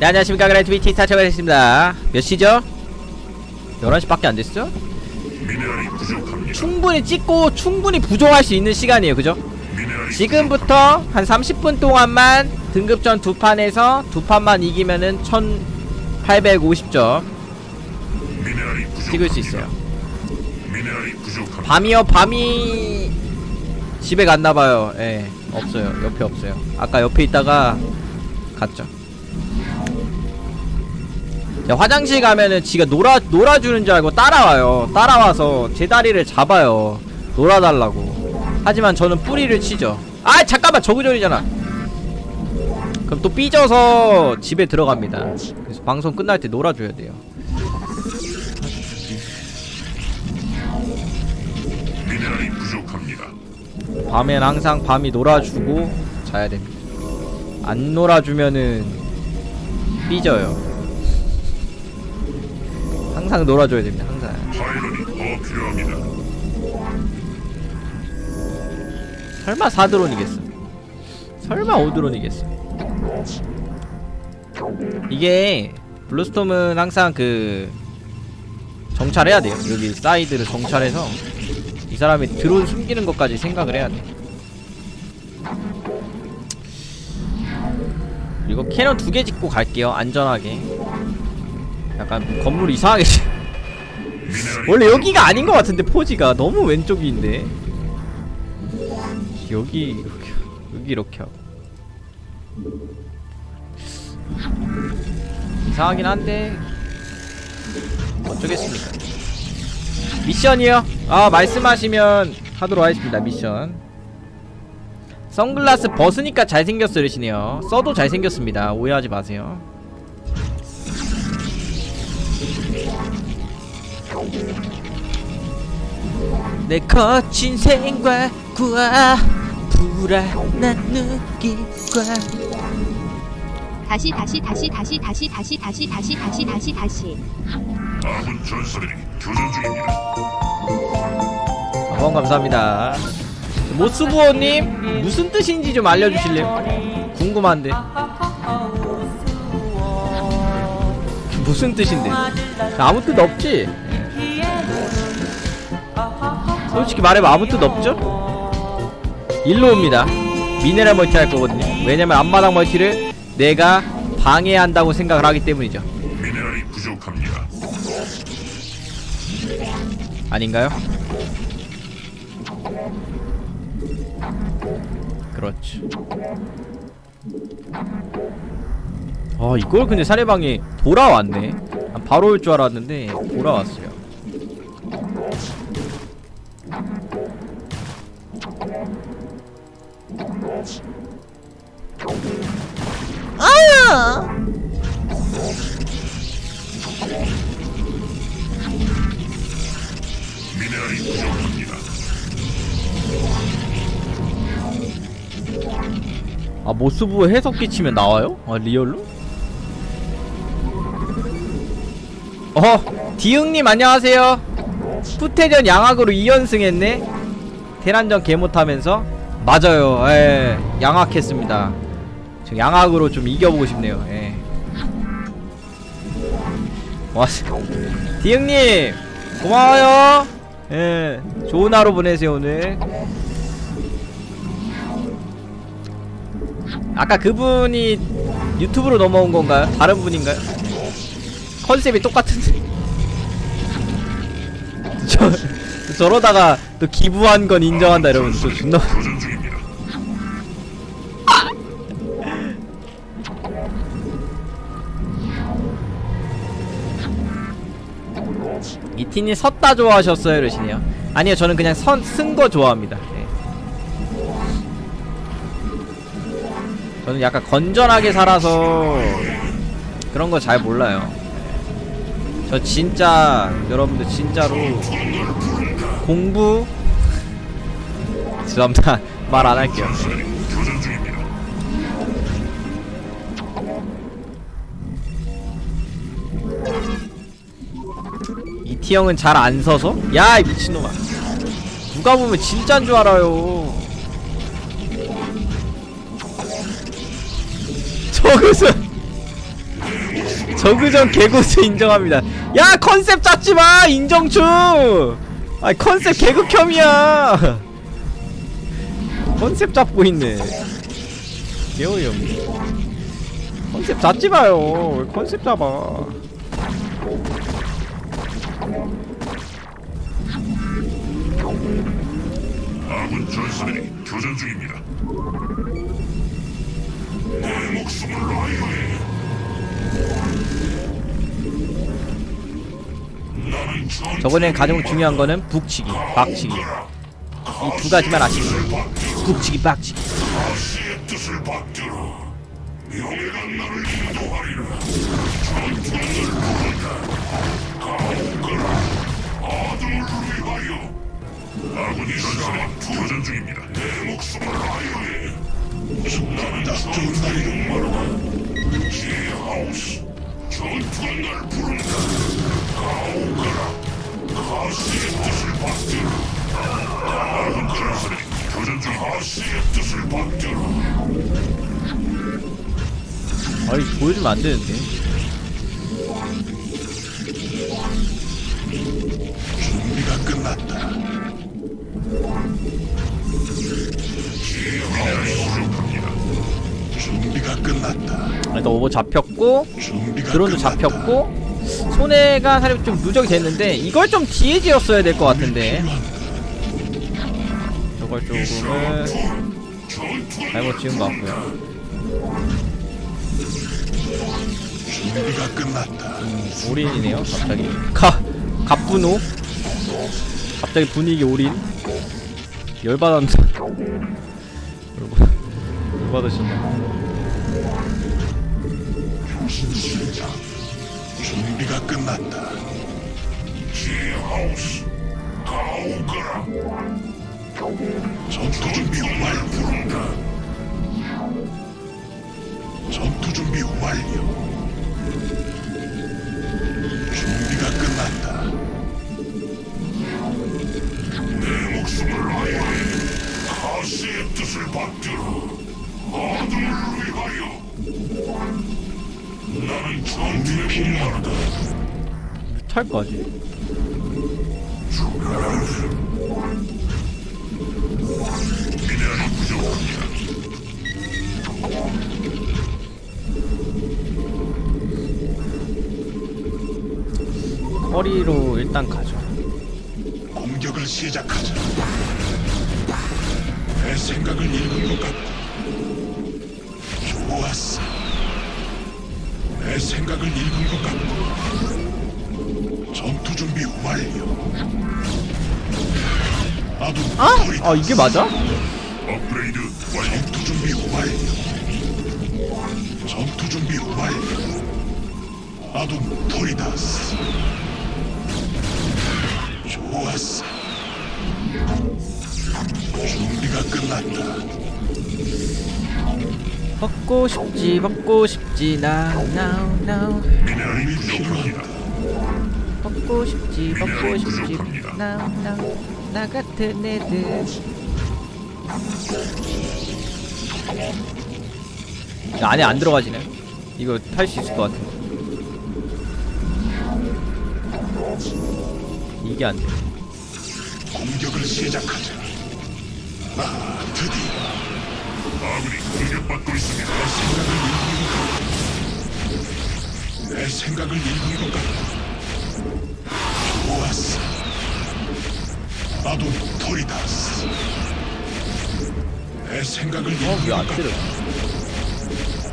네 안녕하십니까 그라이트 BT 사차가 됐습니다 몇 시죠? 11시밖에 안 됐어? 미네랄이 부족합니다. 충분히 찍고 충분히 부족할 수 있는 시간이에요 그죠? 지금부터 한 30분 동안만 등급전 두 판에서 두 판만 이기면은 1850점 미네랄이 부족합니다. 찍을 수 있어요. 밤이요 밤이 집에 갔나봐요 예 없어요 옆에 없어요 아까 옆에 있다가 갔죠 자, 화장실 가면은 지가 놀아 놀아주는 줄 알고 따라와요. 따라와서 제 다리를 잡아요. 놀아달라고. 하지만 저는 뿌리를 치죠. 아 잠깐만. 저구절이잖아. 그럼 또 삐져서 집에 들어갑니다. 그래서 방송 끝날 때 놀아줘야 돼요. 미네랄이 부족합니다. 밤엔 항상 밤이 놀아주고 자야 됩니다. 안 놀아주면은 삐져요. 항상 놀아줘야 됩니다. 항상. 설마 4드론이겠어? 설마 5드론이겠어? 이게 블루스톰은 항상 그 정찰해야 돼요. 여기 사이드를 정찰해서 이 사람이 드론 숨기는 것까지 생각을 해야 돼. 그리고 캐논 두 개 짓고 갈게요. 안전하게. 약간 건물 이상하게. 원래 여기가 아닌 것 같은데 포지가 너무 왼쪽인데. 여기 이렇게 여기 이렇게 하고. 이상하긴 한데 어쩌겠습니까 미션이요? 아 말씀하시면 하도록 하겠습니다 미션 선글라스 벗으니까 잘생겼어 이러시네요 써도 잘생겼습니다 오해하지 마세요 내 거친 생활과 불안한 느낌과 다시 다시 다시 다시 다시 다시 다시 다시 다시 다시 다시 아군 전사들이 교전 중입니다. 후원 감사합니다. 모스부어님 무슨 뜻인지 좀 알려주실래요? 궁금한데 무슨 뜻인데? 아무 뜻 없지? 솔직히 말해봐 아무 뜻 없죠? 일로 옵니다. 미네랄 멀티 할 거거든요. 왜냐면 앞마당 멀티를 내가 방해한다고 생각을 하기 때문이죠. 미네랄이 부족합니다. 아닌가요? 그렇죠. 아 이걸 근데 사례방이 돌아왔네. 난 바로 올 줄 알았는데 돌아왔어요. 부족합니다. 아 모스부 해석기 치면 나와요? 아 리얼로? 어 디응님 안녕하세요 푸테전 양악으로 2연승 했네 테란전 개못하면서 맞아요. 예 양악했습니다. 저 양악으로 좀 이겨보고 싶네요. 예. 와, 디응님 고마워요. 예 좋은 하루 보내세요 오늘. 아까 그분이 유튜브로 넘어온 건가요? 다른 분인가요? 컨셉이 똑같은데. 저 저러다가 또 기부한 건 인정한다 이러면 또 존나. 이티니 섰다 좋아하셨어요 이러시네요 아니요 저는 그냥 선 쓴 거 좋아합니다 예. 저는 약간 건전하게 살아서 그런 거 잘 몰라요 저 진짜 여러분들 진짜로 공부 죄송합니다 말 안 할게요. 이티 형은 잘 안 서서? 야, 이 미친놈아. 누가 보면 진짜인 줄 알아요. 저것은 저그전 개고수 인정합니다. 야 컨셉 짰지마 인정충 아 컨셉 개극혐이야. 컨셉 잡고 있네. 개어이없네. 컨셉 잡지마요. 왜 컨셉 잡아? 아군 전사들이 교전 중입니다. 내 목숨을 라이오에. 저번엔 가장 중요한 거는 북치기 박치기 이 두 가지만 아시면 북치기 박치기. 아군이 전사들이 교전 중입니다. 내 목숨을. 지하우스. 전투가 날 부른다. 가오거라. 가시의 뜻을 받들어. 전사들이 교전 중 가시의 뜻을 받들어. 아니 보여주면 안 되는데 준비가 끝났다. 준비가 끝났다. 일단 오버 잡혔고 드론도. 잡혔고 손해가 사실 좀 누적이 됐는데 이걸 좀 뒤에 지었어야 될 것 같은데 저걸 조금은 잘못 지은 것 같고요 준비가 끝났다. 올인이네요 갑자기 가 갑분호 갑자기 분위기 올인 열받았나 열받- 열받으셨나 시작. 준비가 끝났다. 지하우스 가오거라. 전투 준비 완료. 전투 준비 완료. 준비가 끝났다. 내 목숨을 라이오에 가시의 뜻을 받들어. 아들을 위하여. 나는 전투에 필요하다. 탈까지. 허리로 일단 가죠 공격을 시작하자. 내 생각을 읽은 것 같고. 내 생각을 읽은 것 같고. 전투 준비 완료. 아두 아? 아 이게 맞아? 업그레이드 완료. 전투 준비 완료. 전투 준비 완료. 아둔 토리다스. 좋았어. 준비가 끝났다. 벗고 싶지 벗고 싶지 now now 미네랄이 부족합니다. 벗고 싶지 벗고 싶지 now now 나 같은 애들 야, 안에 안 들어가지네 이거 탈 수 있을 것 같은데 이게 안돼 공격을 시작하자. 아, 드디어. 아군이 공격받고 있습니다. 내 생각을 읽은 것 같고. 좋았어. 나도 토리다스. 내 생각을 어왜 것. 때려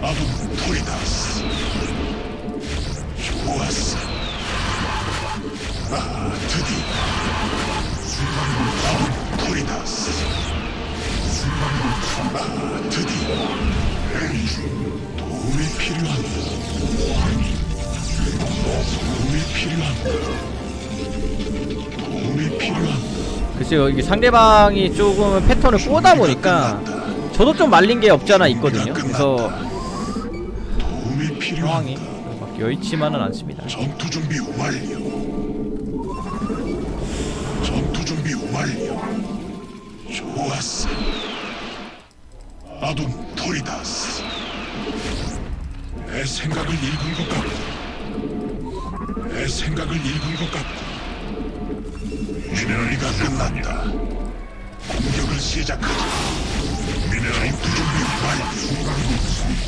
나도 토리다스. 좋았어. 아, 드디어. 나도 토리다스. 글쎄요 이게 상대방이 조금 패턴을 꼬다 보니까 저도 좀 말린 게 없지 않아 있거든요 그래서 상황이. 막 여의치만은 않습니다 전투 준비 완료. 전투 준비 완료. 좋았어. 아둔 토리다스. 내 생각을 읽은 것 같고. 내 생각을 읽은 것 같고 미네랄이가 끝났다. 공격을 시작하자. 미네랄이 부족해. 완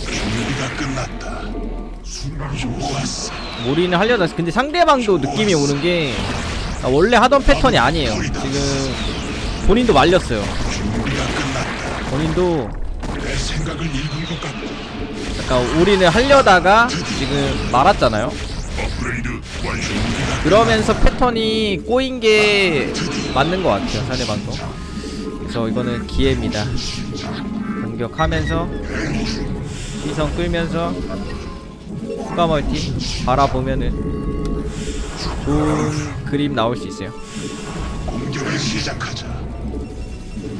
준비가 끝났다. 좋았어. 몰이는 하려다. 근데 상대방도 느낌이 오는 게 아, 원래 하던 패턴이 아니에요. 지금 본인도 말렸어요. 본인도 내 생각을 읽은 것 같고 약간 올인을 하려다가 지금 말았잖아요. 그러면서 패턴이 꼬인 게 맞는 것 같아요 상대방도. 그래서 이거는 기회입니다. 공격하면서 시선 끌면서 추가 멀티 바라보면은 좋은 그림 나올 수 있어요. 공격을 시작하자.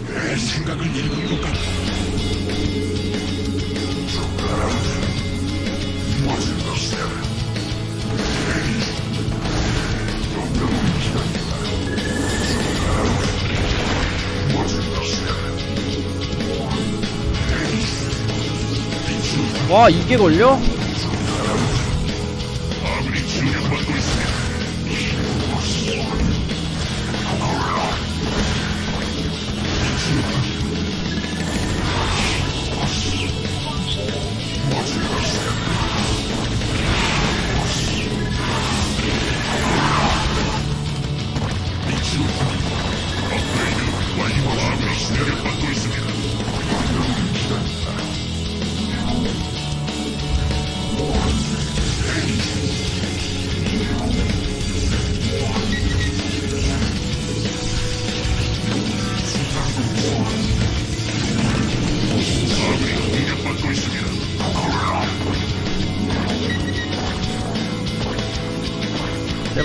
내 생각을 읽은 것 같고 와 이게 걸려?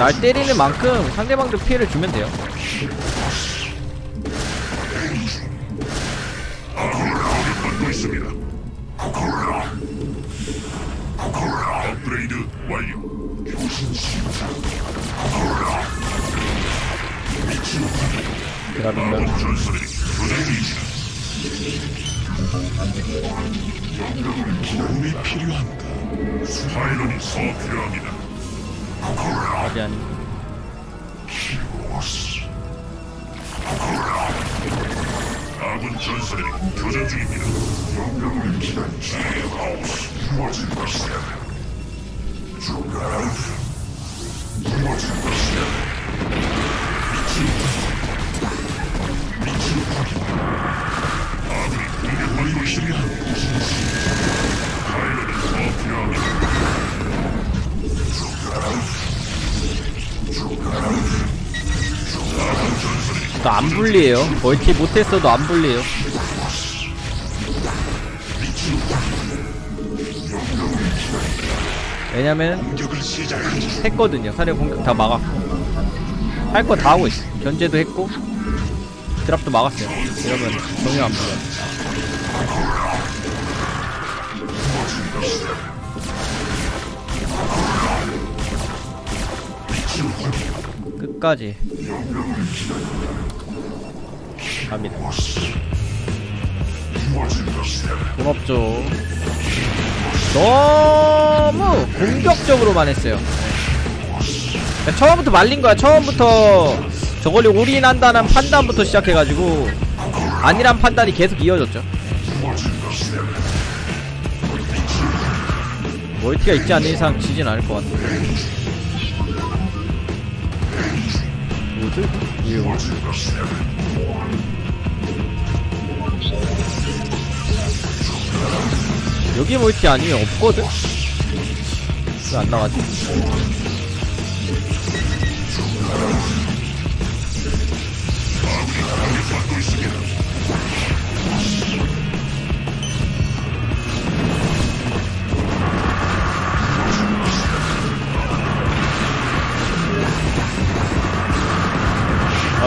날 때리는 만큼 상대방도 피해를 주면 돼요 그라빈다 필요합니다. 파일런이 필요합니다. 아직 아니 아군 전설이 교전 중입니다 명령을 기다리시 하우스 무엇을 것이야 죽어라 무엇을 것이야 아군이 공격받고 있습니다 파일럿이 더 필요합니다 또안 불리해요. 멀티 못했어도 안 불리해요. 왜냐면 했거든요. 사령 공격 다 막았고. 할 거 다 하고 있어. 견제도 했고. 드랍도 막았어요. 이러면 전혀 안 불려요 끝까지. 갑니다. 고맙죠. 너무 공격적으로만 했어요. 네. 처음부터 말린 거야. 처음부터 저걸리 올인한다는 판단부터 시작해가지고 아니란 판단이 계속 이어졌죠. 멀티가 있지 않는 이상 지진 않을 것뭐 여기 멀티 아니면 없거든? 왜 안 나가지?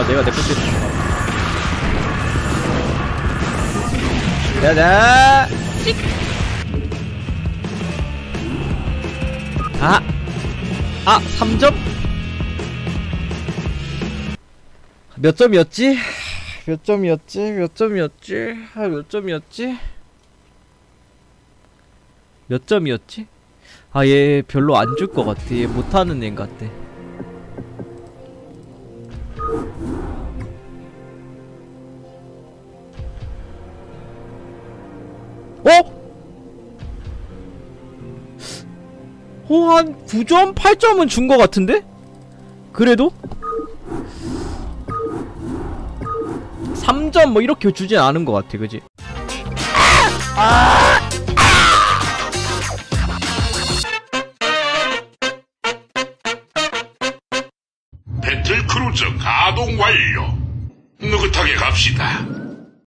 아 내가 내거 때렸어 야자 찍 아! 아! 3점? 몇 점이었지? 몇 점이었지? 몇 점이었지? 아, 몇 점이었지? 몇 점이었지? 아, 얘 별로 안 줄 것 같아. 얘 못하는 애 같아. 한 9점? 8점은 준 것 같은데? 그래도? 3점 뭐 이렇게 주진 않은 것 같아, 그지? 배틀